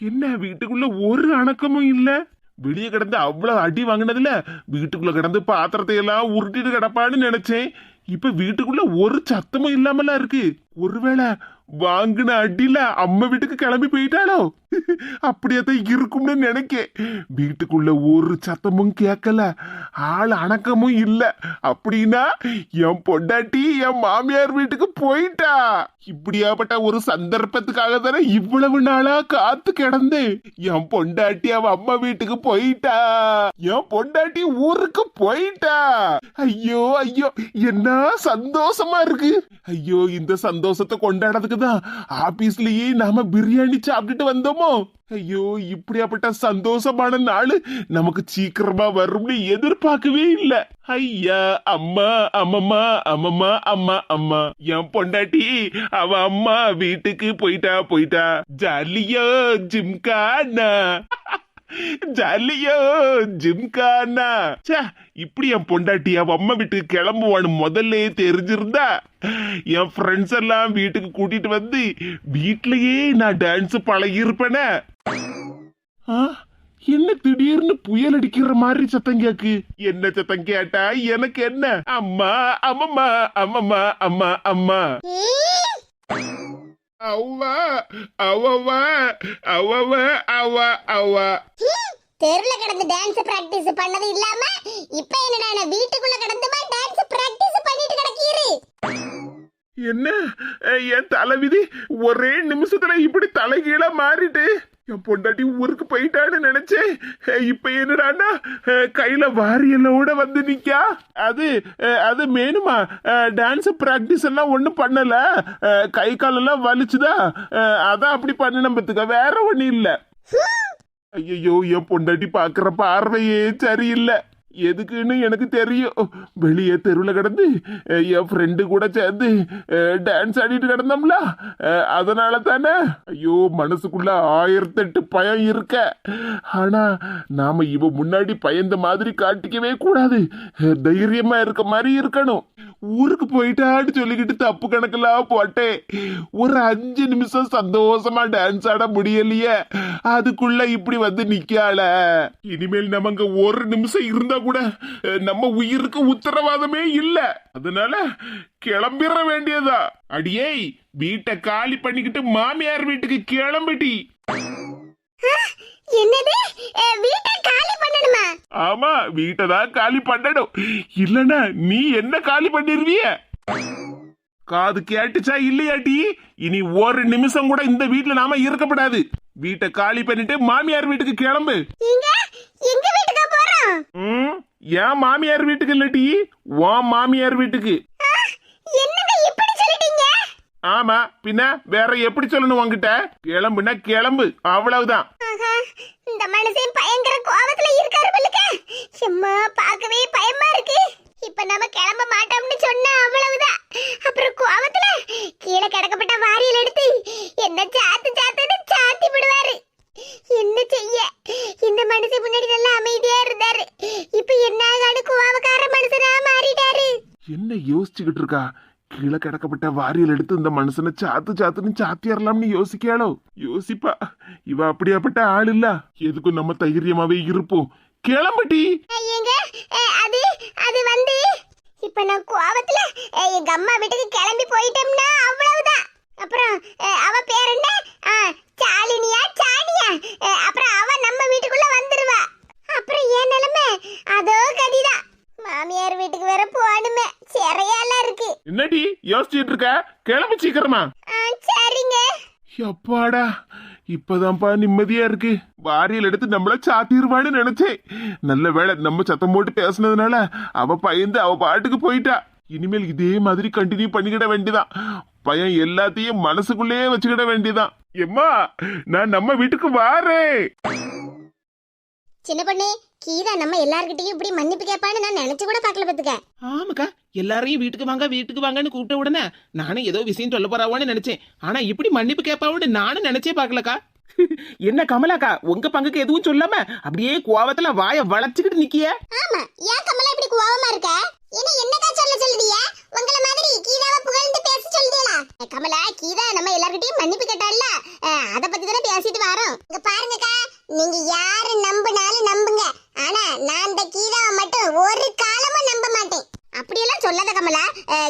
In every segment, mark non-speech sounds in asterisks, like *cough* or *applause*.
என்ன வீட்டுக்குள்ள ஒரு அணக்கமும் இல்ல? வெளியே கிடந்து அவ்வளவு அடி வாங்கினதுல வீட்டுக்குள்ள கிடந்து பாத்திரத்தை எல்லாம் உருட்டிட்டு கிடப்பான்னு நினைச்சேன். இப்ப வீட்டுக்குள்ள ஒரு சத்தமும் இல்லாமலாம் இருக்கு. ஒருவேளை வாங்கின அடியில அம்மா வீட்டுக்கு கிளம்பி போயிட்டாளோ? அப்படியாத்தான் இருக்கும்னு நினைக்க வீட்டுக்குள்ள ஒரு சத்தமும் கேட்கல. ஆள் அணக்கமும் இல்ல. அப்படின்னா என் பொண்டாட்டி என் மாமியார் வீட்டுக்கு போயிட்டா. இப்படியாப்பட்ட ஒரு சந்தர்ப்பத்துக்காக தானே இவ்வளவு நாளா காத்து கிடந்தேன். என் பொண்டாட்டி அவ அம்மா வீட்டுக்கு போயிட்டா. என் பொண்டாட்டி ஊருக்கு போயிட்டா. ஐயோ ஐயோ என்ன சந்தோஷமா இருக்கு. ஐயோ இந்த சந்தோஷத்தை கொண்டாடுறதுக்கு அதான் ஆபீஸ்லயே நாம பிரியாணி சாப்பிட்டுட்டு வந்தோமோ? ஐயோ இப்படியாப்பட்ட சந்தோஷமான நாள் நமக்கு சீக்கிரமா வரும்னு எதிர்பார்க்கவே இல்ல. ஐயா அம்மா அம்மம்மா அம்மம்மா அம்மா அம்மா. என் பொண்டாட்டி அவ அம்மா வீட்டுக்கு போயிட்டா போயிட்டா. ஜாலியோ ஜிம்கானா. *laughs* ஜாலியோ ஜிம்கானா. ச்சே இப்படி என் பொண்டாட்டி அவ அம்மா வீட்டுக்கு கிளம்புவான்னு முதல்ல தெரிஞ்சிருந்தா என் ஃப்ரெண்ட்ஸ் எல்லாம் வீட்டுக்கு கூட்டிட்டு வந்து வீட்லயே நான் டான்ஸ் பழகியிருப்பேன. என்ன திடீர்னு புயல் அடிக்கிற மாதிரி சத்தம் கேக்கு? என்ன சத்தம் கேட்டா எனக்கு என்ன? அம்மா அம்மம்மா அம்மம்மா அம்மா அம்மா. அவவா அவவ அவ அவ தெருல கிடந்து டான்ஸ் பிராக்டிஸ் பண்ணது இல்லாம இப்ப என்னடா நான் வீட்டுக்குள்ள கிடந்துமா டான்ஸ் பிராக்டிஸ் பண்ணிட்டு கிடக்கீரு? என்ன என் தலைவிதி ஒரே நிமிஷத்துல இப்படி தலைகீழா மாறிட்டு? என் பொண்டாட்டி ஊருக்கு போயிட்டான்னு நினைச்சேன். இப்ப என்னடான்னா கையில வாரியலோட வந்து நிக்கா. அது அது மேனுமா டான்ஸ் பிராக்டிஸ் எல்லாம் ஒண்ணும் பண்ணல. கை காலெல்லாம் வலிச்சுதா? அதான் அப்படி பண்ணின பத்துக்க வேற ஒண்ணும் இல்ல. ஐயோ என் பொண்டாட்டி பாக்குற பார்வையே சரியில்லை. எதுக்குன்னு எனக்கு தெரியும். வெளியே தெருவில் கிடந்து என் ஃப்ரெண்டு கூட சேர்ந்து டான்ஸ் ஆடிட்டு கிடந்தோம்ல. அதனால தானே? ஐயோ மனசுக்குள்ள ஆயிரத்தெட்டு பயம் இருக்க. ஆனா நாம இவ முன்னாடி பயந்த மாதிரி காட்டிக்கவே கூடாது. தைரியமாக தைரியமா இருக்க மாதிரி இருக்கணும். ஊருக்கு போயிட்டான்னு சொல்லிக்கிட்டு தப்பு கணக்கெல்லாம் போட்டேன். ஒரு அஞ்சு நிமிஷம் சந்தோஷமா டான்ஸ் ஆட முடியலையே. அதுக்குள்ள இப்படி வந்து நிக்கால இனிமேல் நம்ம ஒரு நிமிஷம் இருந்தா கூட நம்ம உயிருக்கு உத்தரவாதமே இல்ல. அதனால கிளம்பிட வேண்டியதா? அடியே வீட்டை காலி பண்ணிக்கிட்டு மாமியார் வீட்டுக்கு கிளம்பிட்டி. என்னது? அஹ், வீட்டை காலி பண்ணணுமா? ஆமா வீட்டை தான் காலி பண்ணணும். இல்லனா நீ என்ன காலி பண்ணிருவிய? காது கேட்டுச்சா இல்லையாட்டி இனி ஒரு நிமிஷம் கூட இந்த வீட்ல நாம இருக்கப்படாது. வீட்டை காலி பண்ணிட்டு மாமியார் வீட்டுக்கு கிளம்பு. எங்க? எங்க வீட்டுக்கு போறோம் ம் ஏன் மாமியார் வீட்டுக்கு இல்லட்டி உன் மாமியார் வீட்டுக்கு. என்னங்க இப்படி சொல்லிட்டீங்க? ஆமா பின்ன வேற எப்படி சொல்லணும் உன்கிட்ட? கிளம்புனா கிளம்பு அவ்வளவுதான். இந்த மனுஷன் பயங்கர கோவத்துல இருக்காரு பல்லுக்க சும்மா பார்க்கவே பயமா இருக்கு. இப்ப நம்ம கிளம்ப மாட்டோம்னு சொன்னா அவ்வளவுதான். அப்புறம் கோவத்துல கீழே கிடக்கப்பட்ட வாரியல் எடுத்து என்ன சாத்து சாத்துன்னு சாத்தி விடுவாரு என்ன செய்ய இந்த மனுஷன் முன்னாடி நல்லா அமைதியா இருந்தாரு இப்ப என்ன ஆகான்னு கோவக்கார மனுஷனா மாறிட்டாரு என்ன யோசிச்சுக்கிட்டு இருக்கா கீழே கிடக்கப்பட்ட வாரியல் எடுத்து இந்த மனுஷனை சாத்து சாத்துன்னு சாத்தியறலாம்னு யோசிக்காளோ யோசிப்பா. இவ அப்படியாப்பட்ட ஆள் இல்ல. எதுக்கும் நம்ம தைரியமாவே இருப்போம். கிளம்பட்டி அது அது வந்து இப்ப நான் கோவத்துல எங்க அம்மா வீட்டுக்கு கிளம்பி போயிட்டோம்னா அவ்வளவுதான் அப்புறம் அவ பேர் என்ன? ஆ, சாலினியா சாணியா அப்புறம் அவ நம்ம வீட்டுக்குள்ள வந்துருவா. அப்புறம் ஏன் நிலைமை அதோ கதிதான். மாமியார் வீட்டுக்கு வேற போகணுமே. சிறையாலாம் இருக்கு. என்னடி யோசிச்சுட்டு இருக்க? கிளம்பு சீக்கிரமா. சரிங்க. அப்பாடா இப்பதான்ப்பா நிம்மதியா இருக்கு. வாரியல் எடுத்து நம்மள சாத்திருவான்னு நினைச்சேன். நல்ல வேளை நம்ம சத்தம் போட்டு பேசுனதுனால அவ பயந்து அவ பாட்டுக்கு போயிட்டா. இனிமேல் இதே மாதிரி கண்டினியூ பண்ணிக்கிட வேண்டியதான். பயம் எல்லாத்தையும் மனசுக்குள்ளேயே வச்சுக்கிட வேண்டியதான். எம்மா நான் நம்ம வீட்டுக்கு வாரேன். சின்ன பொண்ணு கீதா நம்ம எல்லார்கிட்டயும் இப்படி மன்னிப்பு கேட்பான்னு நான் நினைச்சு கூட பார்க்கல பத்துக்க ஆமாக்கா எல்லாரையும் வீட்டுக்கு வாங்க வீட்டுக்கு வாங்கன்னு கூப்பிட்ட உடனே நானும் ஏதோ விஷயம் சொல்ல போறாவோன்னு நினைச்சேன். ஆனா இப்படி மன்னிப்பு கேட்பாவோன்னு நானும் நினைச்சே பார்க்கலக்கா. *laughs* என்ன கமலாக்கா உங்க பங்குக்கு எதுவும் சொல்லாம அப்படியே கோவத்துல வாய வளைச்சுக்கிட்டு நிக்கிய? ஆமா ஏன் கமலா இப்படி கோவமா இருக்க? என்ன என்னக்கா சொல்ல சொல்லுதிய உங்கள மாதிரி கீதாவை புகழ்ந்து பேச சொல்லுதீங்களா? கமலா கீதா நம்ம எல்லார்கிட்டயும் மன்னிப்பு கேட்டால அத பத்தி தானே பேசிட்டு வரோம். இங்க பாருங்கக்கா. நீங்க யாரு நம்பினாலும் நம்புங்க. ஆனா நான் இந்த கீதாவை மட்டும் ஒரு காலமும் நம்ப மாட்டேன். அப்படியெல்லாம் சொல்லாத கமலா.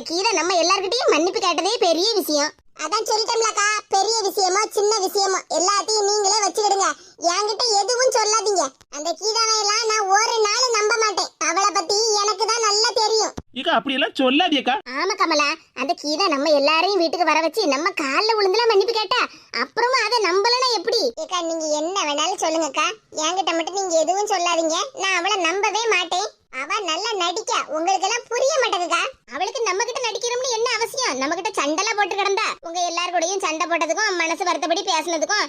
கீதா நம்ம எல்லார்கிட்டயும் மன்னிப்பு கேட்டதே பெரிய விஷயம். அதான் சொல்லிட்டோம்லக்கா பெரிய விஷயமோ சின்ன விஷயமோ எல்லாத்தையும் நீங்களே வச்சுக்கிடுங்க. என்கிட்ட எதுவும் சொல்லாதீங்க. அந்த கீதாவை எல்லாம் நான் ஒரு நாள் நம்ப மாட்டேன். அவளை பத்தி எனக்கு தான் நல்லா தெரியும். ஏக்கா அப்படியெல்லாம் சொல்லாதியக்கா ஆமா கமலா. அந்த கீதா நம்ம எல்லாரையும் வீட்டுக்கு வர வச்சு நம்ம கால்ல விழுந்துலாம் மன்னிப்பு கேட்டா அப்புறமா அதை நம்பலனா எப்படி? ஏக்கா நீங்க என்ன வேணாலும் சொல்லுங்கக்கா. என்கிட்ட மட்டும் நீங்க எதுவும் சொல்லாதீங்க. நான் அவளை நம்பவே மாட்டேன். அவ நல்லா நடிக்க. உங்களுக்கு எல்லாம் புரிய மாட்டேங்குதா? அவளுக்கு நம்ம கிட்ட நடிக்கணும்னு என்ன அவசியம்? நம்ம கிட்ட சண்டெல்லாம் போட்டு கிடந்தா? உங்க எல்லார் கூடயும் சண்டை போட்டதுக்கும் மனசு வருத்தப்படி பேசுனதுக்கும்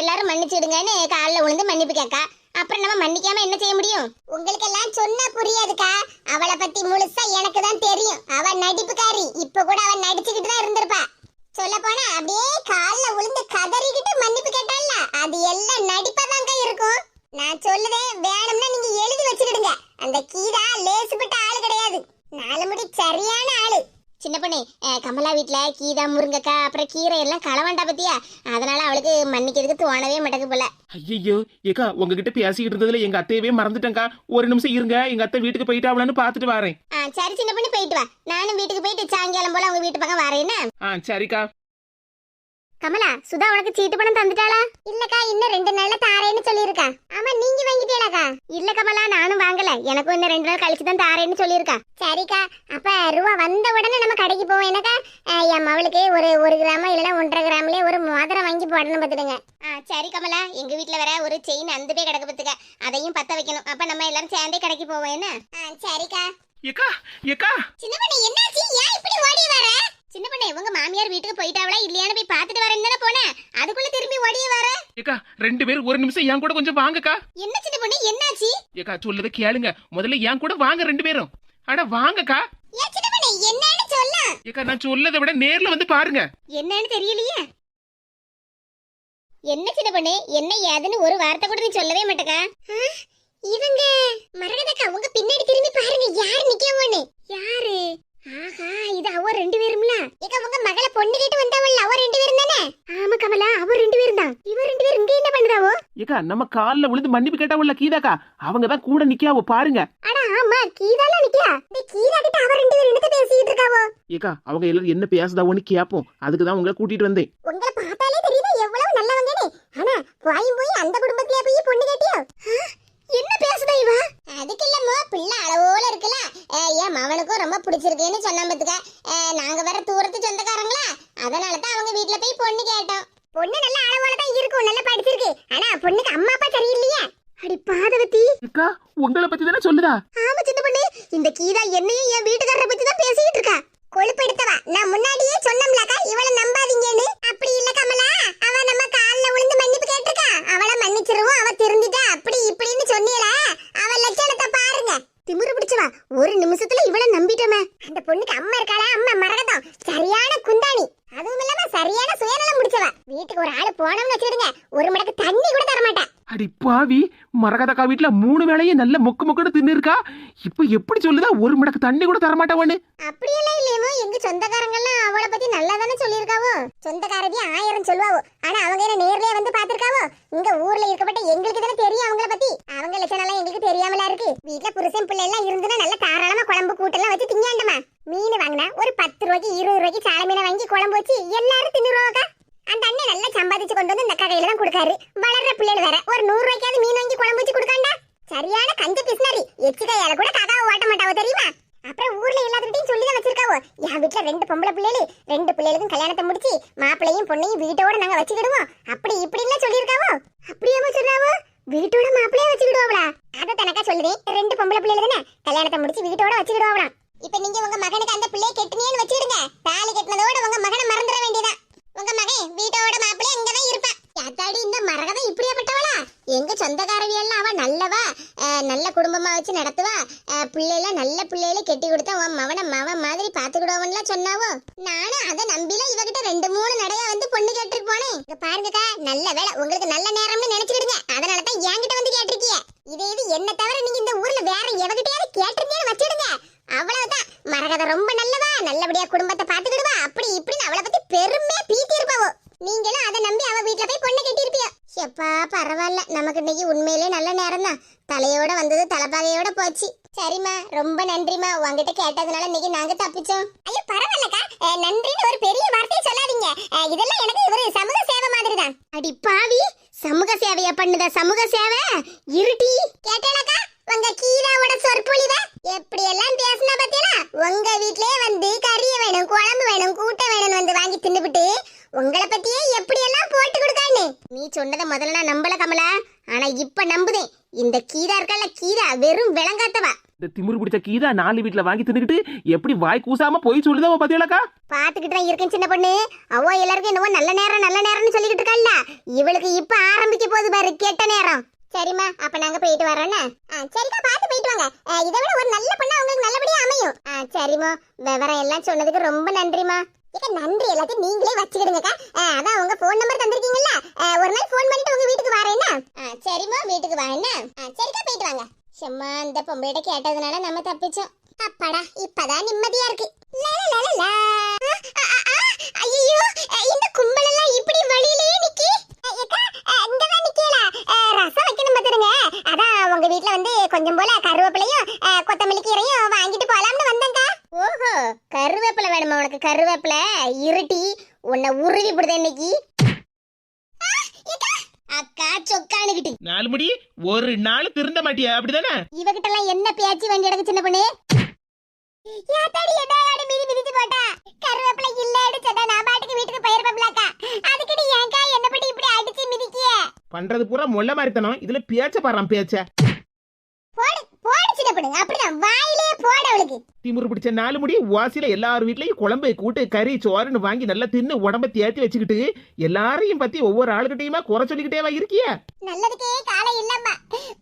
எல்லாரும் மன்னிச்சிடுங்கன்னு காலில் விழுந்து மன்னிப்பு கேட்கா. அப்புறம் நம்ம மன்னிக்காம என்ன செய்ய முடியும்? உங்களுக்கு எல்லாம் சொன்னா புரியாதுக்கா. அவளை பத்தி முழுசா எனக்கு தான் தெரியும். அவ நடிப்புக்காரி. இப்ப கூட அவ நடிச்சுக்கிட்டு தான் இருந்திருப்பா. சொல்ல போனா அப்படியே காலில் விழுந்து கதறிக்கிட்டு மன்னிப்பு கேட்டால அது எல்லாம் நடிப்பாதாங்க இருக்கும். நான் சொல்லுதேன் வேணும்னா நீங்க எழுதி வச்சிடுங்க அந்த கீதா லேசுப்பட்ட ஆளு கிடையாது. நாலு முடி சரியான ஆளு. சின்ன பொண்ணு கமலா வீட்ல கீதா முருங்கக்கா அப்புறம் கீரை எல்லாம் களவாண்டா பத்தியா? அதனால அவளுக்கு மன்னிக்கிறதுக்கு தோணவே மாட்டேங்குது போல. ஐயோ ஏக்கா உங்ககிட்ட பேசிக்கிட்டு இருந்ததுல எங்க அத்தையவே மறந்துட்டேங்க்கா ஒரு நிமிஷம் இருங்க எங்க அத்தை வீட்டுக்கு போயிட்டாவலான்னு பாத்துட்டு வரேன். சரி சின்ன பொண்ணு போயிட்டு வா. நானும் வீட்டுக்கு போயிட்டு சாயங்காலம் போல அவங்க வீட்டு பக்கம் வரேன்னா ஆ சரிக்கா. கமலா சுதா உனக்கு சீட்டு பணம் தந்துட்டாளா? இல்லக்கா இன்னும் ரெண்டு நாள்ல தாரேன்னு சொல்லியிருக்கா. ஆமா நீங்க வாங்கிட்டீங்களாக்கா? இல்ல கமலா நானும் வாங்கல. எனக்கும் இன்னும் ரெண்டு நாள் கழிச்சு தான் தாரேன்னு சொல்லியிருக்கா. சரிக்கா அப்ப ரூபா வந்த உடனே நம்ம கடைக்கு போவோம். எனக்கா என் மவளுக்கு ஒரு ஒரு கிராம இல்லைன்னா ஒன்றரை கிராம்லயே ஒரு மோதிரம் வாங்கி போடணும் பார்த்துடுங்க ஆ சரி கமலா. எங்க வீட்ல வேற ஒரு செயின் அந்த போய் கிடக்கு பத்துக்க அதையும் பத்த வைக்கணும். அப்ப நம்ம எல்லாரும் சேர்ந்தே கடைக்கு போவோம் என்ன? சரிக்கா. ஏக்கா ஏக்கா. சின்ன என்னாச்சு? ஏன் இப்படி ஓடி வர? சின்ன பண்ணே உங்க மாமியார் வீட்டுக்கு போயிட்டாவளா இல்லையான்னு போய் பார்த்துட்டு வரேன்னு தானே போனேன் அதுக்குள்ள திரும்பி ஓடியே வர. ஏக்கா ரெண்டு பேரும் ஒரு நிமிஷம் என் கூட கொஞ்சம் வாங்கக்கா. என்ன சின்ன பண்ணே என்னாச்சு? ஏக்கா சொல்லத கேளுங்க. முதல்ல என் கூட வாங்க ரெண்டு பேரும். அட வாங்கக்கா. ஏன் சின்ன பண்ணே என்னன்னு சொல்ல. ஏக்கா நான் சொல்லதை விட நேர்ல வந்து பாருங்க. என்னன்னு தெரியலையே. என்ன சின்ன பண்ணே என்ன ஏதுன்னு ஒரு வார்த்தை கூட நீ சொல்லவே மாட்டேக்கா. இவங்க. மரகதக்கா உங்க பின்னாடி திரும்பி பாருங்க யாரு நிக்கவோன்னு யாரு? ஆஹா இது அவ ரெண்டு பேரும்ல. ஏக்கா உங்க மகளை பொண்ணு கேட்டு வந்தவள்ல அவ ரெண்டு பேரும் தானே? ஆமா கமலா அவ ரெண்டு பேரும் தான். இவ ரெண்டு பேரும் இங்க என்ன பண்றாவோ? ஏக்கா நம்ம கால்ல விழுந்து மன்னிப்பு கேட்டாவுல கீதாக்கா. அவங்க தான் கூட நிக்காவோ பாருங்க. அட ஆமா கீதால நிக்கா இந்த கீதா கிட்ட அவ ரெண்டு பேரும் என்னத்த பேசிட்டு இருக்காவோ? ஏக்கா அவங்க எல்லாரும் என்ன பேசுதாவோன்னு கேப்போம். அதுக்கு தான் உங்களை கூட்டிட்டு வந்தேன். உங்களை பார்த்தாலே தெரியுது எவ்வளவு நல்லவங்கன்னு ஆனா போய் போய் அந்த குடும்பத்திலே போய் பொண்ணு கேட்டியோ? என்ன பேசுதா இவ? அதுக்கு இல்லம்மா பிள்ளை அளவோல இருக்குல்ல. என் மவனுக்கும் ரொம்ப பிடிச்சிருக்குன்னு சொன்ன பத்துக்க. நாங்க வேற தூரத்து சொந்தக்காரங்களா? அதனால தான் அவங்க வீட்ல போய் பொண்ணு கேட்டோம். பொண்ணு நல்ல அளவோல தான் இருக்கும் நல்லா படிச்சிருக்கு. ஆனா பொண்ணுக்கு அம்மா அப்பா சரியில்லையே. அடி பாதவதி. ஏக்கா உங்களை பத்தி தானே சொல்லுதா? ஆமா சின்ன பொண்ணு. இந்த கீதா என்னையும் என் வீட்டுக்காரரை பத்தி தான் பேசிக்கிட்டு இருக்கா. கொழுப்பெடுத்தவா நான் முன்னாடியே சொன்னோம்லக்கா இவளை நம்பாதீங்கன்னு. அப்படி இல்ல கமலா அவ நம்ம கால்ல விழுந்து மன்னிப்பு கேட்டிருக்கா. அவளை மன்னிச்சிருவோம் அவ திருந்திட்டா. அப்படி இப்படின்னு சொன்னீல அவ லட்சணத்தை பாருங்க. திமிரு பிடிச்சவா ஒரு நிமிஷத்துல இவளை நம்பிட்டோமே. அந்த பொண்ணுக்கு அம்மா இருக்காளா? அம்மா மரகதம். சரியான குந்தாணி. அதுவும் இல்லாம சரியான சுயநலம் முடிச்சவா. வீட்டுக்கு ஒரு ஆளு போனோம்னு வச்சிருங்க ஒரு மடக்கு தண்ணி கூட தரமாட்டா. அடி பாவி மரகதக்கா வீட்டுல மூணு வேளையும் நல்ல மொக்கு மொக்குன்னு தின்னு இருக்கா இப்ப எப்படி சொல்லுதா? ஒரு மடக்கு தண்ணி கூட தரமாட்டவன்னு. அப்படியெல்லாம் இல்லையோ எங்க சொந்தக்காரங்கெல்லாம் அவளை பத்தி நல்லா தானே சொல்லியிருக்காவோ? சொந்தக்காரதி ஆயிரம் சொல்லுவாவோ. ஆனா அவங்க என்ன நேர்லயே வந்து பாத்திருக்காவோ இங்க ஊர்ல இருக்கப்பட்ட எங்களுக்கு தானே தெரியும் அவங்கள பத்தி. அவங்க லட்சணம் எல்லாம் எங்களுக்கு தெரியாமலா இருக்கு. வீட்டுல புருஷன் பிள்ளை எல்லாம் இருந்துன்னா நல்ல தாராளமா குழம்பு கூட்டெல்லாம் வச்சு திங்காண்டமா மீன் வாங்கினா ஒரு பத்து ரூபாய்க்கு இருபது ரூபாய்க்கு சாலை மீனை வாங்கி குழம்பு வச்சு எல்லாரும் தின்னுருவாக்கா அந்த அண்ணன் நல்லா சம்பாதிச்சு கொண்டு வந்து இந்த கடையில கையில தான் கொடுக்காரு. வளர்ற பிள்ளைகள் வேற. ஒரு நூறு ரூபாய்க்காவது மீன் வாங்கி குழம்பு வச்சு கொடுக்காண்டா? சரியான கஞ்ச பிசினாரி. எச்சு கையால கூட கதாவை ஓட்ட மாட்டாவோ தெரியுமா? அப்புறம் ஊர்ல எல்லாத்துக்கிட்டையும் சொல்லி தான் வச்சிருக்காவோ? என் வீட்டுல ரெண்டு பொம்பளை பிள்ளைகள் ரெண்டு பிள்ளைகளுக்கும் கல்யாணத்தை முடிச்சு மாப்பிள்ளையும் பொண்ணையும் வீட்டோட நாங்க வச்சுக்கிடுவோம். அப்படி இப்படி எல்லாம் சொல்லியிருக்காவோ? அப்படியே சொன்னாவோ? வீட்டோட மாப்பிள்ளைய வச்சுக்கிடுவோம்ல அதை தனக்கா சொல்லுதே. ரெண்டு பொம்பளை பிள்ளைகள் தானே? கல்யாணத்தை முடிச்சு வீட்டோட வச்சுக்கிடுவாங்களாம் இப்ப நீங்க உங்க மகனுக்கு அந்த பிள்ளைய கெட்டினேன்னு வச்சுக்கிடுங்க. தாலி கட்டினதோட உங்க மகனை மறந்துட வேண்டியதான் உங்க மகன் வீட்டோட மாப்பிள்ளை அங்கதான் இருப்பான் யாத்தாடி இந்த மரகதம் இப்படியாப்பட்டவளா? எங்க சொந்தக்காரவி எல்லாம் அவ நல்லவா? நல்ல குடும்பமா வச்சு நடத்துவா? பிள்ளைல நல்ல பிள்ளைல கெட்டி கொடுத்தா உன் மவன மவன் மாதிரி பாத்துக்கிடுவோம்லாம் சொன்னாவோ? நானும் அதை நம்பில இவகிட்ட ரெண்டு மூணு நடைய வந்து பொண்ணு கேட்டுட்டு போனேன் இங்க பாருங்கக்கா நல்ல வேலை உங்களுக்கு நல்ல நேரம்னு நினைச்சிடுங்க அதனால தான் என்கிட்ட வந்து கேட்டிருக்கீங்க இதே இது என்ன தவிர நீங்க இந்த ஊர்ல வேற எவகிட்டயாவது கேட்டிருந்தீங்கன்னு வச்சிடுங்க. அவ்வளவுதான். மரகத ரொம்ப நல்லவா? நல்லபடியா குடும்பத்தை பாத்துக்கிடுவா அப்படி இப்படின்னு அவளை பத்தி பெருமையா பீத்தி இருப்பாவோ. நீங்களும் அதை நம்பி அவ வீட்டுல போய் பொண்ணை கட்டி இருப்பியோ எப்பா பரவாயில்ல. நமக்கு இன்னைக்கு உண்மையிலே நல்ல நேரம் தான் தலையோட வந்தது தலைப்பாகையோட போச்சு. சரிம்மா ரொம்ப நன்றிம்மா. உங்ககிட்ட கேட்டதுனால இன்னைக்கு நாங்க தப்பிச்சோம். ஐயோ பரவாயில்லக்கா. நன்றின்னு ஒரு பெரிய வார்த்தையை சொல்லாதீங்க. இதெல்லாம் எனக்கு ஒரு சமூக சேவை மாதிரி தான் அடி பாவி. சமூக சேவையா பண்ணுத? சமூக சேவை? இருட்டி. கேட்டேனக்கா? உங்க கீராவோட சொற்பொழிவ? எப்படி எல்லாம் பேசினா பாத்தீங்களா உங்க வீட்லயே வந்து கறி வேணும் குழம்பு வேணும் கூட்டம் வேணும் வந்து வாங்கி தின்னுபிட்டு உங்களை பத்தியே எப்படி எல்லாம் போட்டு கொடுக்கான்னு? நீ சொன்னதை முதல்ல நான் நம்பல கமலா. ஆனா இப்ப நம்புதேன். இந்த கீரா இருக்கல கீரா வெறும் விளங்காத்தவ. இந்த திமிரு பிடிச்ச கீதா நாலு வீட்டுல வாங்கி தின்னுக்கிட்டு எப்படி வாய் கூசாம போய் சொல்லுதா பாத்தியாலக்கா? பாத்துக்கிட்டு தான் இருக்கேன் சின்ன பொண்ணு. அவ எல்லாருக்கும் என்னவோ நல்ல நேரம் நல்ல நேரம்னு சொல்லிக்கிட்டு இருக்கல்ல இவளுக்கு இப்ப ஆரம்பிக்க போகுது பாரு கெட்ட நேரம். சரிம்மா அப்ப நாங்க போயிட்டு வரோண்ணே சரிக்கா பாத்து போயிட்டு வாங்க. இதை விட ஒரு நல்ல பொண்ணா உங்களுக்கு நல்லபடியா அமையும். அஹ், சரிம்மா விவரம் எல்லாம் சொன்னதுக்கு ரொம்ப நன்றிமா இக்க நன்றி எல்லாத்தையும் நீங்களே வச்சுக்கிடுங்கக்கா. அதான் உங்க ஃபோன் நம்பர் தந்திருக்கீங்கல்ல? ஒரு நாள் ஃபோன் பண்ணிட்டு உங்க வீட்டுக்கு வரேன்னா அஹ், சரிம்மா வீட்டுக்கு வரேன்னா சரிக்கா போயிட்டு வாங்க. சும்மா அந்த பொம்பளைகிட்ட கேட்டதுனால நம்ம தப்பிச்சோம். அப்பாடா இப்பதான் நிம்மதியா இருக்கு. ஐயோ இந்த கும்பல் எல்லாம் இப்படி வழியிலேயே நிக்கி. உங்க வீட்ல வந்து கொஞ்சம் போல கருவேப்பிலையும் கொத்தமல்லி கீரையும் வாங்கிட்டு போலாம்னு வந்தேன்க்கா. ஓஹோ கருவேப்பிலை வேணுமா உனக்கு? கருவேப்பிலை இருட்டி உன்னை உருவி விடுதே இன்னைக்கு. அக்கா சொக்கானுகிட்டு நாலு முடி ஒரு நாள் திருந்த மாட்டியா? அப்படிதானே? இவகிட்ட எல்லாம் என்ன பேச்சு வேண்டி எனக்கு சின்ன பொண்ணு? யாத்தாடி மிதி மிதிச்சு போட்டா? கருவேப்பிலை சொன்னா நான் பாட்டுக்கு வீட்டுக்கு போயிருப்பேன்லக்கா அதுக்கு நீ ஏன்க்கா என்ன படி இப்படி அடிச்சு மிதிக்கிய பண்றது பூரா முள்ள மாதிரித்தனம் இதுல பேச்ச பாடுறான் பேச்ச. திமிரு பிடிச்ச நாலு முடி வாசியில எல்லார் வீட்லயும் குழம்பு கூட்டு கறி சோறுன்னு வாங்கி நல்லா தின்னு உடம்ப தேத்தி வச்சுக்கிட்டு எல்லாரையும் பத்தி ஒவ்வொரு ஆளுகிட்டையுமா குறை சொல்லிக்கிட்டேவா இருக்கிய? நல்லதுக்கே காலம் இல்லம்மா.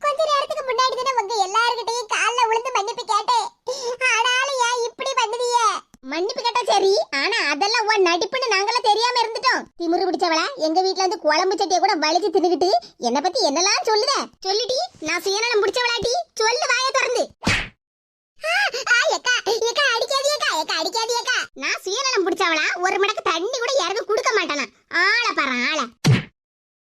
கொஞ்ச நேரத்துக்கு முன்னாடி தானே உங்க எல்லார்கிட்டயும் கால்ல விழுந்து மன்னிப்பு கேட்டேன். ஆனாலும் ஏன் இப்படி பண்ணுதிய மன்னிப்பு கேட்டா சரி ஆனா அதெல்லாம் உன் நடிப்புன்னு நாங்களாம் தெரியாம இருந்துட்டோம். திமுரு பிடிச்சவளா எங்க வீட்ல இருந்து குழம்பு சட்டியை கூட வலிச்சு தின்னுகிட்டு என்ன பத்தி என்னலாம் சொல்லுத? சொல்லிடி நான் சுயநலம் பிடிச்சவளாட்டி சொல்லு வாயை திறந்து. நான் சுயநலம் பிடிச்சவளா ஒரு மடக்கு தண்ணி கூட யாருக்கும் கொடுக்க மாட்டானா. ஆளை பாரு ஆளை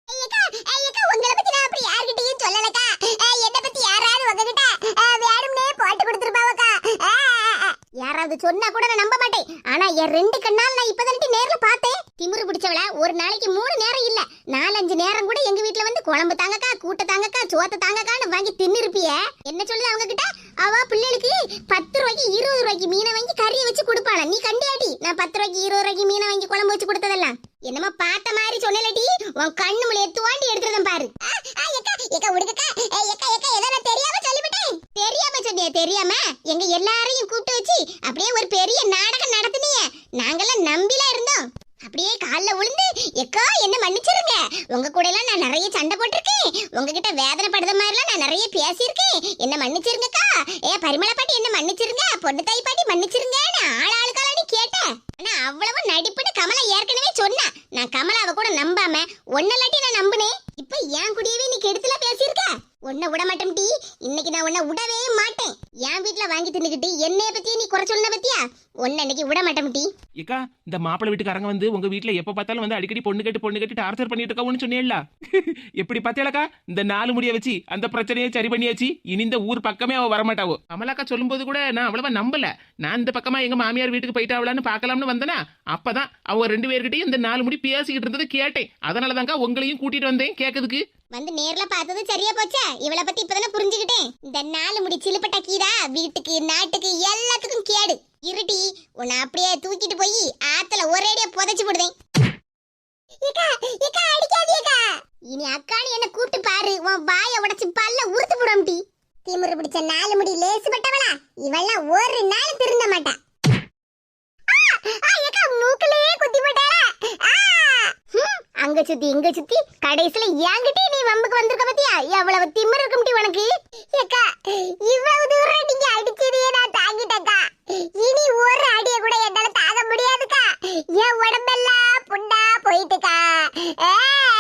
ஐயக்கா, ஐயக்கா, உங்களை பத்தி நான் அப்படி யார்கிட்டயும் சொல்லலக்கா. அஹ், என்னை பத்தி யாராவது உங்ககிட்ட, அஹ், வேணும்னே போட்டு கொடுத்திருப்பாவக்கா. அஹ், அஹ், அஹ். சொன்னா கூட நான் நம்ப மாட்டேன். ஆனா என் ரெண்டு கண்ணால் நான் இப்பதானே நேர்ல பார்த்தேன். திமிரு பிடிச்சவள ஒரு நாளைக்கு மூணு நேரம் இல்ல. நாலஞ்சு நேரம் கூட எங்க வீட்ல வந்து குழம்பு தாங்கக்கா கூட்ட தாங்கக்கா சோத்த தாங்கக்கான்னு வாங்கி தின்னுருப்பிய. என்ன சொல்லுது அவங்க கிட்ட அவ பிள்ளைகளுக்கு பத்து ரூபாய்க்கு இருபது ரூபாய்க்கு மீனை வாங்கி கறியை வச்சு கொடுப்பாள? நீ கண்டியாடி நான் பத்து ரூபாய்க்கு இருபது ரூபாய்க்கு மீனை வாங்கி குழம்பு வச்சு கொடுத்ததெல்லாம். என்னமா பார்த்த மாதிரி சொன்னலடி உன் கண்ணு முளைய தோண்டி எடுத்துறதும் பாரு. ஏக்கா, தெரியாம சொன்னியா தெரியாம சொன்னியே தெரியாம? எங்க எல்லாரையும் அப்படியே ஒரு பெரிய நாடகம் நடத்துனீங்க. நாங்கெல்லாம் நம்பிலாம் இருந்தோம். அப்படியே காலில் விழுந்து எக்கா என்ன மன்னிச்சிருங்க. உங்க கூட எல்லாம் நான் நிறைய சண்டை போட்டிருக்கேன். உங்ககிட்ட வேதனைப்படுற மாதிரிலாம் நான் நிறைய பேசியிருக்கேன். என்ன மன்னிச்சிருங்கக்கா. ஏ பரிமள பாட்டி என்ன மன்னிச்சிருங்க. பொண்ணு தாய் பாட்டி மன்னிச்சிருங்கன்னு ஆள் ஆளுக்காளான்னு கேட்டேன் ஆனா அவ்வளவு நடிப்புன்னு கமலா ஏற்கனவே சொன்னா. நான் கமலாவை கூட நம்பாம ஒன்னலாட்டி நான் நம்புனேன். இப்ப என் கூடயவே நீ கெடுத்துல பேசியிருக்க. உன்னை விட மாட்டேன் டி. இன்னைக்கு நான் உன்னை விடவே மாட்டேன். என் வீட்டில் வாங்கி தின்னுக்கிட்டு என்னைய பத்தி நீ குறை சொன்ன பத்தியா? உன்னை இன்னைக்கு விட மாட்டேன் டி. ஏக்கா இந்த மாப்பிள்ளை வீட்டுக்காரங்க வந்து உங்க வீட்டில் எப்ப பார்த்தாலும் வந்து அடிக்கடி பொண்ணு கேட்டு பொண்ணு கேட்டு டார்ச்சர் பண்ணிட்டு இருக்கோம்னு சொன்னேன்ல. *laughs* எப்படி பார்த்தேலக்கா இந்த நாலு முடிய வச்சு அந்த பிரச்சனையை சரி பண்ணியாச்சு. இனி இந்த ஊர் பக்கமே அவ வரமாட்டாவோ. கமலாக்கா சொல்லும்போது கூட நான் அவ்வளவா நம்பல. நான் இந்த பக்கமா எங்க மாமியார் வீட்டுக்கு போயிட்டாவலான்னு பார்க்கலாம்னு வந்தேனா அப்பதான் அவங்க ரெண்டு பேர்கிட்டையும் இந்த நாலு முடி பேசிக்கிட்டு இருந்தது கேட்டேன். அதனாலதாங்க உங்களையும் கூட்டிட்டு வந்தேன் கேட்கறதுக்கு வந்து நேர்ல பார்த்தது சரியா போச்சா? இவளை பத்தி இப்பதானே புரிஞ்சுக்கிட்டேன். இந்த நாலு முடி சிலுப்பட்ட கீதா வீட்டுக்கு நாட்டுக்கு எல்லாத்துக்கும் கேடு. இருட்டி உன்னை அப்படியே தூக்கிட்டு போய் ஆத்துல ஒரேடியா புதைச்சு போடுவேன் இனி அக்கானு என்ன கூப்பிட்டு பாரு. உன் வாய உடைச்சு பல்ல உறுத்து போடும் திமுரு திமிரு பிடிச்ச நாலு முடி லேசுப்பட்டவளா இவெல்லாம் ஒரு நாள் திருந்த மாட்டா. ஆ, ஏக்கா, மூக்குலயே குத்தி போட்டா. அங்க சுத்தி இங்க சுத்தி கடைசில என்கிட்டே நீ வம்புக்கு வந்திருக்க பத்தியா? எவ்வளவு திமிரு இருக்கும் உனக்கு? ஏக்கா இவ்வளவு தூரம் நீங்க அடிச்சதையே நான் தாங்கிட்டேக்கா இனி ஒரு அடிய கூட என்னால தாங்க முடியாதுக்கா. என் உடம்பெல்லாம் புண்ணா போயிட்டுக்கா. ஆஹ்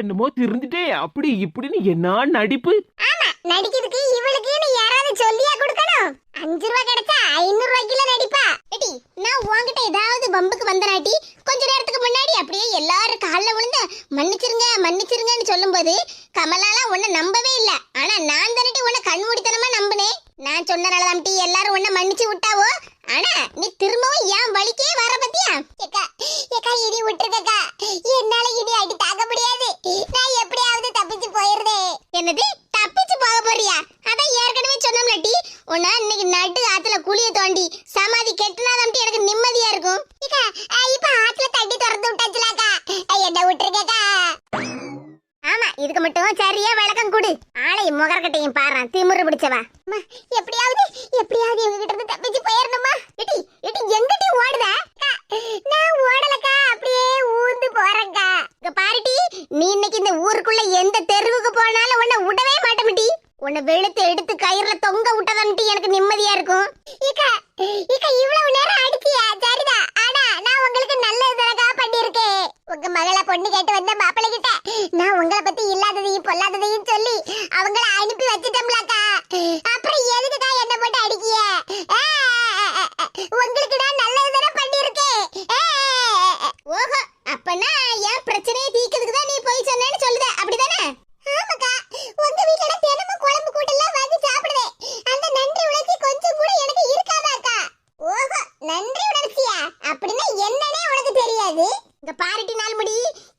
என்னமோ திருந்துட்டே அப்படி இப்படின்னு என்ன நடிப்பு? ஆமா நடிக்கிறதுக்கு இவளுக்கு யாராவது சொல்லியா கொடுக்கணும்? அஞ்சு ரூபா கிடைச்சா ஐநூறு ரூபாய்க்குல நடிப்பா. எடி நான் உன்கிட்ட ஏதாவது பம்புக்கு வந்தனாட்டி கொஞ்ச நேரத்துக்கு முன்னாடி அப்படியே எல்லாரும் கால்ல விழுந்து மன்னிச்சிருங்க மன்னிச்சிருங்கன்னு சொல்லும்போது கமலாலாம் உன்னை நம்பவே இல்ல. ஆனா நான் தானட்டி உன்னை கண்மூடித்தனமா நம்பினேன். நான் சொன்னனாலதான் எல்லாரும் உன்னை மன்னிச்சு விட்டாவோ? ஆனா நீ திரும்பவும் என் வலிக்கே வர பத்தியா? ஏக்கா ஏக்கா இடி விட்டுருக்கா என்னால இடி அடி தாங்க முடியாது. நான் எப்படியாவது தப்பிச்சு போயிருதே என்னது தப்பிச்சு போக போறியா? அதான் ஏற்கனவே சொன்னோம்ல டி. உன்னா இன்னைக்கு நட்டு ஆத்துல குழிய தோண்டி சமாதி கெட்டினாதான் எனக்கு நிம்மதியா இருக்கும். இப்ப ஆத்துல தண்ணி திறந்து விட்டாச்சுலாக்கா. என்ன விட்டுருக்கா ஆமா இதுக்கு மட்டும் சரியா விளக்கம் கொடு. ஆளையும் முகரக்கட்டையும் பாரு திமுரு பிடிச்சவா. அம்மா, எப்படியாவது எப்படியாவது இவங்க கிட்ட இருந்து தப்பிச்சு போயிடணுமா இடி இடி எங்கிட்ட ஓடுத? நான் ஓடலக்கா அப்படியே ஊந்து போறேன்க்கா. இங்க பாருடி நீ இன்னைக்கு இந்த ஊருக்குள்ள எந்த தெருவுக்கு போனாலும் உன்னை விடவே மாட்டேன்டி உன்னை வெளுத்து எடுத்து கயிறுல தொங்க விட்டதான்ட்டு எனக்கு நிம்மதியா இருக்கும். இக்கா இக்கா இவ்வளவு நேரம் அடிச்சியா? சரிதான் ஆனா நான் உங்களுக்கு நல்லதுதானக்கா பண்ணிருக்கேன் உங்க மகளை பொண்ணு கேட்டு வந்த மாப்பிள்ளை கிட்ட நான் உங்களை பத்தி இல்லாததையும் பொல்லாததையும் சொல்லி அவங்கள அனுப்பி வச்சுட்டோம்லக்கா அப்புறம் எதுக்குக்கா என்ன போட்டு அடிக்கிய ஆ, உங்களுக்கு நான் நல்லது தானே பண்ணிருக்கேன் ஓஹோ அப்பனா என் பிரச்சனையை தீக்கிறதுக்கு தான் நீ போய் சொன்னேன்னு சொல்லுத அப்படிதானே ஆமாக்கா உங்க வீட்ல நான் தினமும் குழம்பு கூட்டெல்லாம் வாங்கி சாப்பிடுவேன் அந்த நன்றி உணர்ச்சி கொஞ்சம் கூட எனக்கு இருக்காதாக்கா ஓஹோ நன்றி உணர்ச்சியா அப்படின்னா என்னன்னே உனக்கு தெரியாது இங்க பாருட்டி நாள் முடி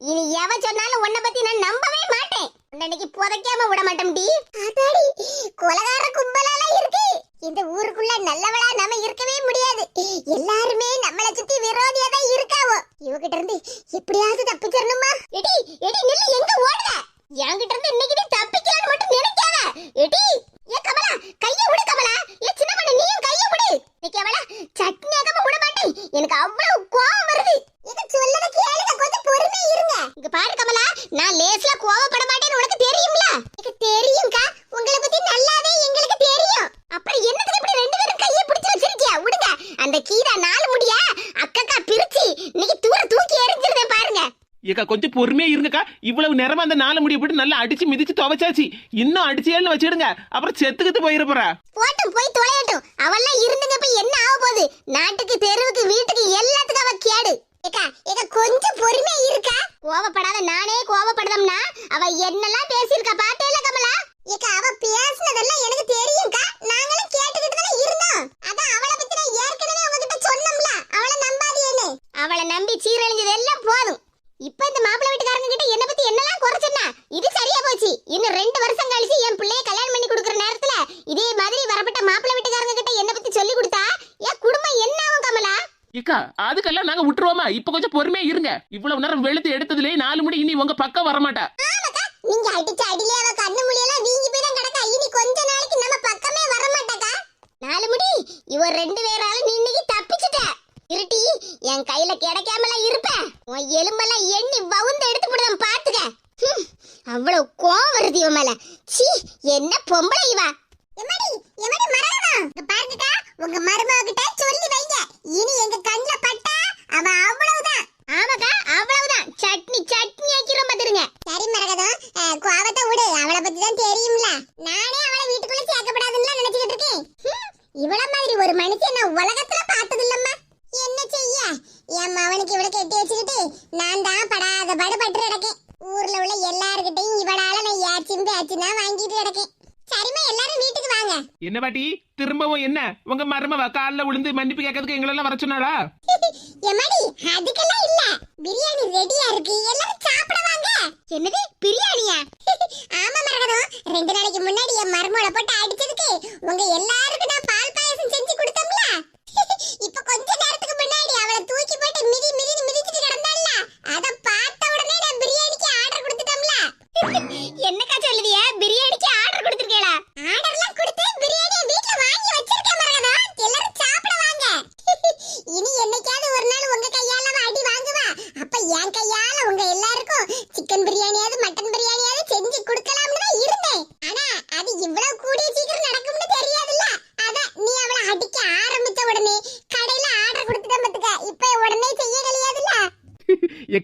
இனி எவ சொன்னாலும் உன்னை பத்தி நான் நம்பவே மாட்டேன் உன்னை இன்னைக்கு புதைக்காம விட மாட்டேன் டி அதாடி கொலகார கும்பலால இருக்கு இந்த ஊருக்குள்ள நல்லவளா நாம இருக்கவே முடியாது எல்லாருமே நம்மள சுத்தி விரோதியா தான் அவகிட்ட இருந்து எப்படியாவது தப்பிச்சிடணுமா எடி எடி நில்லு எங்க ஓடுற என்கிட்ட இருந்து இன்னைக்கு நீ தப்பிக்கலாம்னு மட்டும் நினைக்காத எடி ஏ கமலா கைய விடு கமலா ஏ சின்ன பண்ண நீயும் கைய விடு இன்னைக்கு அவள சட்னி ஆகாம விட மாட்டேன் எனக்கு அவ்வளவு கோவம் வருது இது சொல்லத கேளுங்க கொஞ்சம் பொறுமை இருங்க இங்க பாரு கமலா நான் லேஸ்ல கோவப்பட மாட்டேன்னு உனக்கு தெரியும்ல எனக்கு தெரியும்க்கா உங்களை பத்தி நல்லாவே எங்களுக்கு தெரியும் அப்புறம் என்னத்துக்கு இப்படி ரெண்டு பேரும் கையை பிடிச்சு வச்சிருக்கியா விடுங்க அந்த கீதா நாலு முடிய அக்கக்கா பிரிச்சு இன்னைக்கு தூர தூக்கி எரிஞ்சிருந்தேன் பாருங்க ஏக்கா கொஞ்சம் பொறுமையா இருங்கக்கா. இவ்வளவு நேரமா அந்த நாலு முடிய போட்டு நல்லா அடிச்சு மிதிச்சு துவைச்சாச்சு. இன்னும் அடிச்சியல்னு வச்சிடுங்க. அப்புறம் செத்துக்கிட்டு போயிருப்பற போறா. போட்டும் போய் தொலையட்டும். அவெல்லாம் இருந்துங்க இப்ப என்ன ஆக போகுது? நாட்டுக்கு தெருவுக்கு வீட்டுக்கு எல்லாத்துக்கும் அவ கேடு. ஏக்கா ஏக்கா கொஞ்சம் பொறுமை இருக்கா? கோவப்படாத நானே கோவப்படுதம்னா அவ என்னெல்லாம் பேசியிருக்கா? பாத்தேல கமலா. ஏக்கா அவ பேசுனதெல்லாம் எனக்கு தெரியும்க்கா நாங்களும் கேட்டுக்கிட்டு தானே இருந்தோம் அதான் அவளை பத்தி நான் ஏற்கனவே உங்ககிட்ட சொன்னோம்ல அவளை நம்பாதீன்னு அவளை நம்பி சீரழிஞ்சது எல்லாம் போதும் இப்ப இந்த மாப்பிள்ளை வீட்டுக்காரங்க கிட்ட என்ன பத்தி என்னெல்லாம் குறைச்சனா இது சரியா போச்சு இன்னும் ரெண்டு வருஷம் கழிச்சு என் பிள்ளைய கல்யாணம் பண்ணி கொடுக்குற நேரத்துல இதே மாதிரி வரப்பட்ட மாப்பிள்ளை வீட்டுக்காரங்க கிட்ட என்ன பத்தி சொல்லி கொடுத்தா என் குடும்பம் என்ன ஆகும் கமலா இருக்கா? அதுக்கெல்லாம் நாங்க விட்டுருவோமா? இப்ப கொஞ்சம் பொறுமையா இருங்க. இவ்வளவு நேரம் வெளுத்து எடுத்ததுலயே நாலு முடி இனி உங்க பக்கம் வரமாட்டா ஆமாக்கா நீங்க அடிச்ச அடியிலே அவ கண்ணு முடியெல்லாம் வீங்கி போய் தான் கிடக்கா இனி கொஞ்ச நாளைக்கு நம்ம பக்கமே வர மாட்டாக்கா நாலு முடி இவ ரெண்டு பேரால நீ இன்னைக்கு தப்பிச்சிட்ட இருட்டி என் கையில கிடைக்காமல இருப்ப உன் எலும்பெல்லாம் எண்ணி வவுந்து எடுத்து போடுதான் பாத்துக்க ஹம், அவ்வளவு கோவம் வருது இவன் மேல சீ என்ன பொம்பளை இவ எமடி எமடி மரகதா இங்க பாருங்கக்கா உங்க மருமக கிட்ட சொல்லி வைங்க இனி எங்க கண்ணுல பட்டா அவ அவ்வளவுதான் ஆமாக்கா அவ்வளவுதான் சட்னி சட்னி ஆக்கிறோம் பாத்துருங்க சரி மரகதம் கோவத்தை விடு அவளை பத்தி தான் தெரியும்ல நானே அவளை வீட்டுக்குள்ள சேர்க்கப்படாதுன்னு நினைச்சுக்கிட்டு இருக்கேன் ஹம், இவள மாதிரி ஒரு மனுஷன் நான் உலகத்துல பார்த்தது இல்லம்மா என்ன செய்ய என் மவனுக்கு இவளை கெட்டி வச்சுக்கிட்டு நான் தான் படாத பாடுபட்டு கிடக்கேன் ஊர்ல உள்ள எல்லார்கிட்டையும் இவளால நான் ஏச்சும் பேச்சும் தான் வாங்கிட்டு கிடக்கேன் சரிம்மா எல்லாரும் வீட்டுக்கு வாங்க என்ன பாட்டி திரும்பவும் என்ன உங்க மருமவ காலில் விழுந்து மன்னிப்பு கேட்கறதுக்கு எங்களெல்லாம் வர சொன்னாளா? *laughs* எம்மாடி அதுக்கெல்லாம் இல்ல. பிரியாணி ரெடியா இருக்கு. எல்லாரும்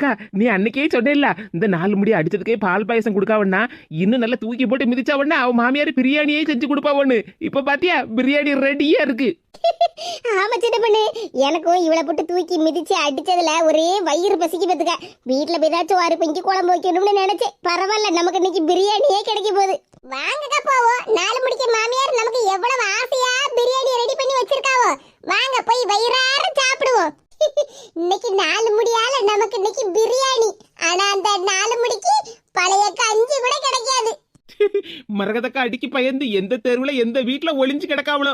அக்கா நீ அன்னைக்கே சொன்னேல்ல இந்த நாலு முடி அடிச்சதுக்கே பால் பாயசம் கொடுக்காவண்ணா. இன்னும் நல்லா தூக்கி போட்டு மிதிச்சாவண்ணா அவன் மாமியார் பிரியாணியே செஞ்சு கொடுப்பாவண்ணு இப்ப பாத்தியா பிரியாணி ரெடியா இருக்கு. *laughs* ஆமா சின்ன பொண்ணு எனக்கும் இவளை போட்டு தூக்கி மிதிச்சு அடிச்சதுல ஒரே வயிறு பசிக்கு பத்துக்க. வீட்டுல ஏதாச்சும் வாரி பிஞ்சு குழம்பு வைக்கணும்னு நினைச்சேன் பரவாயில்ல நமக்கு இன்னைக்கு பிரியாணியே கிடைக்க போகுது. வாங்கக்கா போவோம். நாலு முடிக்க மாமியார் நமக்கு எவ்வளவு ஆசையா பிரியாணி ரெடி பண்ணி வச்சிருக்காவோ வாங்க போய் வயிறார சாப்பிடுவோம் இன்னைக்கு நாலு முடியால நமக்கு இன்னைக்கு பிரியாணி ஆனா அந்த நாலு முடிக்கு பழைய கஞ்சி கூட கிடைக்காது மரகதக்கா அடிக்கு பயந்து எந்த தெருவுல எந்த வீட்டுல ஒளிஞ்சு கிடக்காவளோ?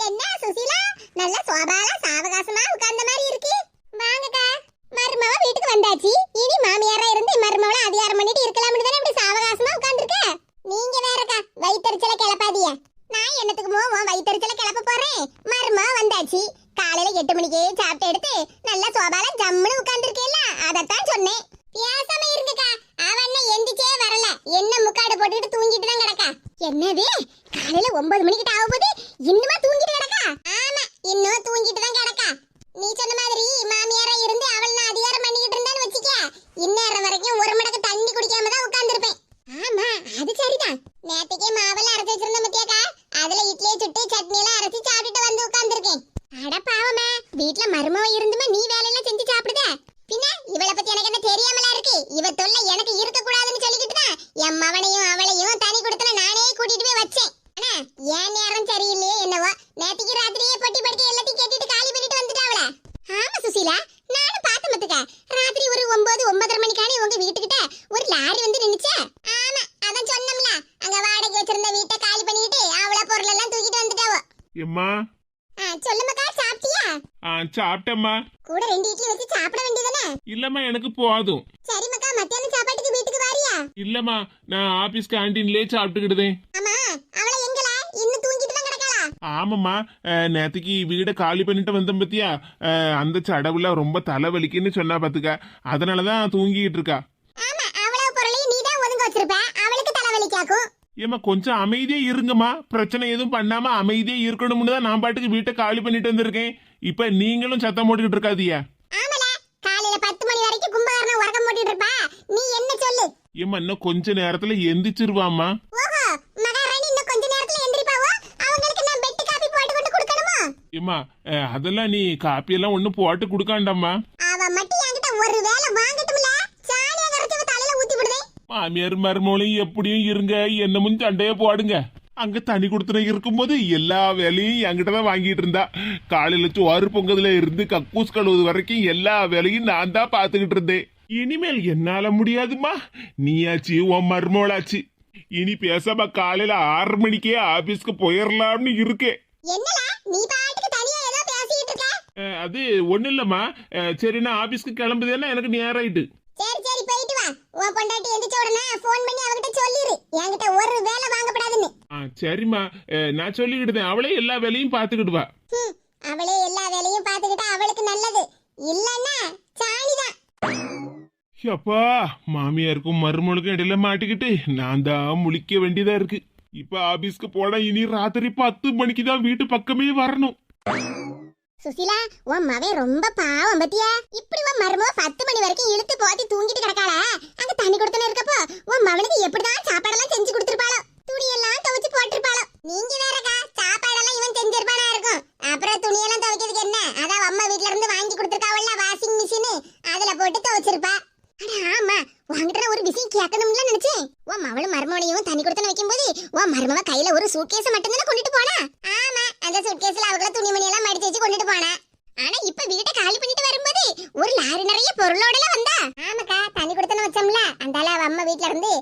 என்ன சுசிலா? நல்ல சோபால சாவகாசமா உட்கார்ந்த மாதிரி இருக்கு வாங்கக்கா மருமவ வீட்டுக்கு வந்தாச்சு இனி மாமியாரா இருந்து மருமவள அதிகாரம் பண்ணிட்டு இருக்கலாம்னு தானே இப்படி சாவகாசமா உட்கார்ந்திருக்க நீங்க வேறக்கா வயித்தறிச்சல கிளப்பாதீங்க நான் என்னத்துக்கு உன் வயித்தறிச்சல கிளப்ப போறேன் மருமவ வந்தாச்சு காலையில எட்டு மணிக்கே சாப்பிட்டு எடுத்து நல்ல சோபால ஜம்முன்னு உட்கார்ந்திருக்கேல்ல அதத்தான் சொன்னேன் பேசாம இருங்கக்கா அவன் எந்திரிச்சே வரல என்ன முக்காடு போட்டுட்டு தூங்கிட்டு தான் கிடக்கா என்னது? காலையில ஒன்பது மணிக்கிட்ட ஆகும் போது இன்னுமா தூங்கிட்டு கிடக்கா? ஆமா இன்னும் தூங்கிட்டு தான் கிடக்கா நீ சொன்ன மாதிரி மாமியாரா இருந்து அவள் நான் அதிகாரம் பண்ணிக்கிட்டு இருந்தான்னு வச்சுக்க இந்நேரம் வரைக்கும் ஒரு மடக்கு தண்ணி குடிக்காம தான் உட்கார்ந்திருப்பேன் ஆமா அது சரிதான் நேத்துக்கே மாவெல்லாம் அரைச்சு வச்சிருந்த மத்தியாக்கா அதுல இட்லியை சுட்டு சட்னி எல்லாம் அரைச்சு சாப்பிட்டுட்டு வந்து உட்கார்ந்திருக்கேன் அட பாவமே வீட்ல மருமவ இருந்துமா நீ வேலையெல்லாம் செஞ்சு சாப்பிடுத பின்ன இவளை பத்தி எனக்கு என்ன தெரியாமலா இருக்கு இவ தொல்லை எனக்கு இருக்க கூடாதுன்னு சொல்லிக்கிட்டு தான் என் மவனையும் அவளையும் தனி கொடுத்தன நானே கூட்டிட்டு போய் வச்சேன் ஆனா ஏன் நேரம் சரியில்லையே என்னவோ நேத்திக்கு ராத்திரியே பொட்டி படுக்க எல்லாத்தையும் கேட்டுட்டு காலி பண்ணிட்டு வந்துட்டாவல ஆமா சுசீலா நானும் பார்த்து மத்துக்க ராத்திரி ஒரு ஒன்பது ஒன்பதரை மணிக்கானே உங்க வீட்டுக்கிட்ட ஒரு லாரி வந்து நின்னுச்சே ஆமா அதான் சொன்னோம்ல அங்க வாடகை வச்சிருந்த வீட்டை காலி பண்ணிட்டு அவள பொருள் எல்லாம் தூக்கிட்டு வந்துட்டாவோ எம்மா ஆ, சொல்லுமக்கா சாப்பிட்டியா ஆ சாப்பிட்டேம்மா. கூட ரெண்டு இட்லி வச்சு சாப்பிட வேண்டியதானே இல்லம்மா எனக்கு போதும். சரிமக்கா மத்தியானம் சாப்பாட்டுக்கு வீட்டுக்கு வாரியா? இல்லம்மா நான் ஆபீஸ் கேண்டீன்லயே சாப்பிட்டுக்கிடுதேன் ஆமா அவளை எங்கல? இன்னும் தூங்கிட்டு தான் கிடக்காளா? ஆமாம்மா அஹ், நேத்துக்கு வீடை காலி பண்ணிட்டு வந்தேன் பத்தியா? அஹ், அந்த சடவுல ரொம்ப தலைவலிக்குன்னு சொன்னா பாத்துக்க. அதனாலதான் தூங்கிட்டு இருக்கா ஆமா அவ்வளவு பொருளையும் நீ தான் ஒதுங்க வச்சிருப்ப. அவளுக்கு தலைவலி கேக்கும் ஏம்மா கொஞ்சம் அமைதியா இருங்கம்மா. பிரச்சனை எதுவும் பண்ணாம அமைதியா இருக்கணும்னு தான் நான் பாட்டுக்கு வீட்டை காலி பண்ணிட்டு வந்திருக்கேன். இப்ப நீங்களும் சத்தம் போட்டுக்கிட்டு இருக்காதியா ஏம்மா இன்னும் கொஞ்ச நேரத்துல ஏம்மா அஹ், அதெல்லாம் நீ காப்பி எல்லாம் ஒண்ணும் போட்டு கொடுக்காண்டாம்மா. மாமியார் மருமகளும் எப்படியும் இருங்க. என்னமும் சண்டைய போடுங்க. அங்க தனி கொடுத்துன இருக்கும்போது எல்லா வேலையும் என்கிட்ட தான் வாங்கிட்டு இருந்தா. காலையில சோறு பொங்கதுல இருந்து கக்கூஸ் கழுவுது வரைக்கும் எல்லா வேலையும் நான் தான் பாத்துக்கிட்டு இருந்தேன். இனிமேல் என்னால முடியாதுமா நீயாச்சு உன் மருமகளாச்சு. இனி பேசாம காலையில ஆறு மணிக்கே ஆபீஸ்க்கு போயிடலாம்னு இருக்கேன். அது ஒண்ணு இல்லம்மா சரி நான் ஆபீஸ்க்கு கிளம்புதேன்னா எனக்கு நேரம் ஆயிட்டு சரி சரி போயிட்டு வா. உன் பொண்டாட்டி எந்திரிச்ச உடனே ஃபோன் பண்ணி அவகிட்ட சொல்லிரு. என்கிட்ட ஒரு வேலை வாங்கப்படாதுன்னு. சரிம்மா. நான் சொல்லிக்கிட்டுதேன். அவளே எல்லா வேலையும் பாத்துக்கிடுவா ஹம், அவளே எல்லா வேலையும் பார்த்துக்கிட்டா அவளுக்கு நல்லது. இல்லன்னா சாணிதான். அப்பா மாமியாருக்கும் மருமகளுக்கும் இடையில மாட்டிக்கிட்டு நான் தான் முழிக்க வேண்டியதா இருக்கு. இப்ப ஆபீஸ்க்கு போனா இனி ராத்திரி பத்து மணிக்கு தான் வீட்டு பக்கமே வரணும். சுசிலா உன் மவன் ரொம்ப பாவம் பத்தியா? இப்படி உன் மருமக பத்து மணி வரைக்கும் இழுத்து போத்தி தூங்கிட்டு கிடக்காள? அங்க தண்ணி கொடுத்தன இருக்கப்போ உன் மவனுக்கு எப்படிதான் சாப்பாடெல்லாம் செஞ்சு கொடுத்துருப்பாளோ? துணியெல்லாம் துவைச்சு போட்டிருப்பாளோ? நீங்க வேறக்கா சாப்பாடெல்லாம் இவன் செஞ்சிருப்பானா இருக்கும். அப்புறம் துணியெல்லாம் துவைக்கிறதுக்கு என்ன? அதான் அம்மா வீட்ல இருந்து வாங்கி கொடுத்துருக்காவல்ல வாஷிங் மிஷின் அதுல போட்டு துவைச்சிருப்பா. ஆமா உன்கிட்ட ஒரு விஷயம் கேட்கணும்ல நினைச்சேன். உன் மவளும் மருமகனையும் தனி கொடுத்தன வைக்கும்போது உன் மருமவ கையில ஒரு சூட்கேஸ் மட்டும் தானே கொண்டுட்டு போனா? ஆமா அந்த சூட்கேஸ்ல அவங்கள துணிமணி எல்லாம் மடிச்சு வச்சு கொண்டுட்டு போனா. ஆனா இப்ப வீட்டை காலி பண்ணிட்டு வரும்போது ஒரு லாரி நிறைய பொருளோட வந்தா. ஆமாக்கா தனி கொடுத்தன வச்சோம்ல. அந்தால அவ அம்மா வீட்ல இருந்து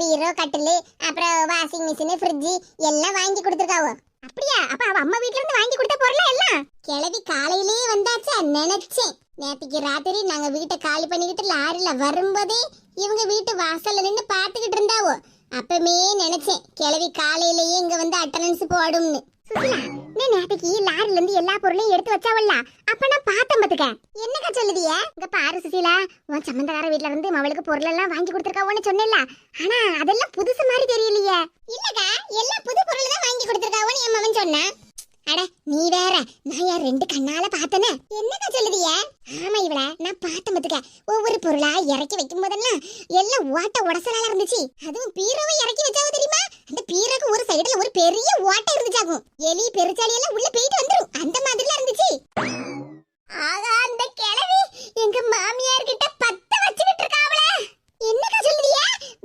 பீரோ கட்டில் அப்புறம் வாஷிங் மிஷின் ஃப்ரிட்ஜ் எல்லாம் வாங்கி கொடுத்துருக்காவோ. அப்படியா? அப்ப அவ அம்மா வீட்ல இருந்து வாங்கி கொடுத்த பொருளா எல்லாம்? கிளவி காலையிலேயே வந்தாச்சா? நினைச்சேன். நேத்திக்கு ராத்திரி நாங்க வீட்டை காலி பண்ணிக்கிட்டு லாரில வரும்போதே இவங்க வீட்டு வாசல்ல நின்று பாத்துக்கிட்டு இருந்தாவோ? அப்பமே நினைச்சேன் கிளவி காலையிலேயே இங்க வந்து அட்டனன்ஸ் போடும்னு. சுசிலா நீ நேத்திக்கு லாரில இருந்து எல்லா பொருளையும் எடுத்து வச்சாவல்ல? அப்ப நான் பார்த்தேன் பாத்துக்க என்னக்கா சொல்லுதிய? இங்க பாரு சுசிலா உன் சம்பந்தக்கார வீட்ல இருந்து மவளுக்கு பொருள் எல்லாம் வாங்கி கொடுத்துருக்காவோன்னு சொன்னேன்ல. ஆனா அதெல்லாம் புதுசு மாதிரி தெரியலையே. இல்லக்கா எல்லா புது பொருள் தான் வாங்கி கொடுத்துருக்காவோன்னு என் மவன் சொன்னான். அட நீ வேற. நான் என் ரெண்டு கண்ணால பார்த்தனே என்னக்கா சொல்லுதிய? ஆமா இவள நான் பார்த்த மத்துக்க ஒவ்வொரு பொருளா இறக்கி வைக்கும் போதெல்லாம் எல்லாம் ஓட்ட உடசலால இருந்துச்சு. அதுவும் பீரோவை இறக்கி வச்சாவோ தெரியுமா? அந்த பீரோக்கு ஒரு சைடுல ஒரு பெரிய ஓட்டை இருந்துச்சாகும். எலி பெருச்சாலி எல்லாம் உள்ள போயிட்டு வந்துரும். அந்த மாதிரிலாம் இருந்துச்சு. ஆகா அந்த கிழவி எங்க மாமியார் கிட்ட பத்த வச்சுக்கிட்டு இருக்கா என்னக்கா சொல்லுதிய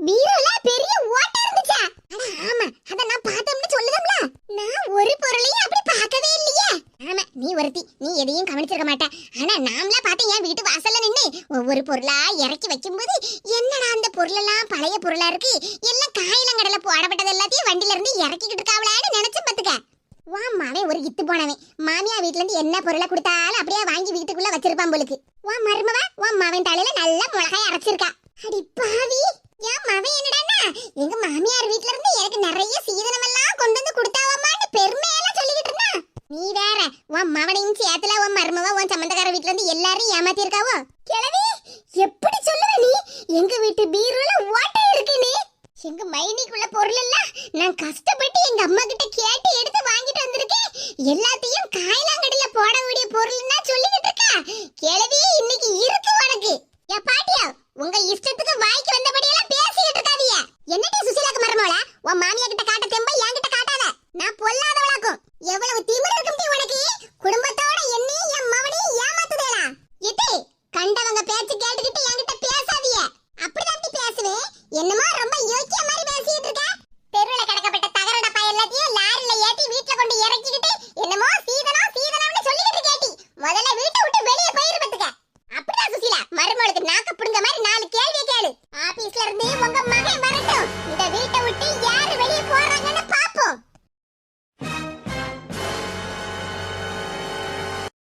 பீரோல பெரிய ஓட்டை இருந்துச்சா அட ஆமா அத நான் பார்த்தோம்னு சொல்லுதம்ல நான் ஒரு பொருளையும் அப்படி பார்க்கவே இல்லையே ஆமா நீ ஒருத்தி நீ எதையும் கவனிச்சிருக்க மாட்ட. ஆனா நாமளா பார்த்து என் வீட்டு வாசல்ல நின்று ஒவ்வொரு பொருளா இறக்கி வைக்கும்போது என்னடா அந்த பொருளெல்லாம் பழைய பொருளா இருக்கு எல்லாம் காயிலங்கடல போடப்பட்டது எல்லாத்தையும் வண்டில இருந்து இறக்கிக்கிட்டு இருக்காவளான்னு நினைச்சு பாத்துக்க வா மாவன் ஒரு இத்து போனவன் மாமியா வீட்ல இருந்து என்ன பொருளை கொடுத்தாலும் அப்படியே வாங்கி வீட்டுக்குள்ள வச்சிருப்பான் போலுக்கு வா மருமவா வா மாவன் தலையில நல்ல மிளகாய் அரைச்சிருக்கா அடி பாவி என் மவன் என்னடான்னா எங்க மாமியார் வீட்ல இருந்து எனக்கு நிறைய சீதனம் எல்லாம் கொண்டு வந்து கொடுத்தாவம்மான்னு பெருமையெல்லாம் சொல்லிக்கிட்டு இருந்தா நீ வேற உன் மவனையும் சேத்துல உன் மருமவ உன் சம்பந்தக்கார வீட்ல இருந்து எல்லாரையும் ஏமாத்தி இருக்காவோ கிழவி எப்படி சொல்லுவ நீ எங்க வீட்டு பீரோல ஓட்டை இருக்கு நீ எங்க மைனிக்குள்ள பொருள் எல்லாம் நான் கஷ்டப்பட்டு எங்க அம்மா கிட்ட கேட்டு எடுத்து வாங்கிட்டு வந்திருக்கேன். எல்லாத்தையும்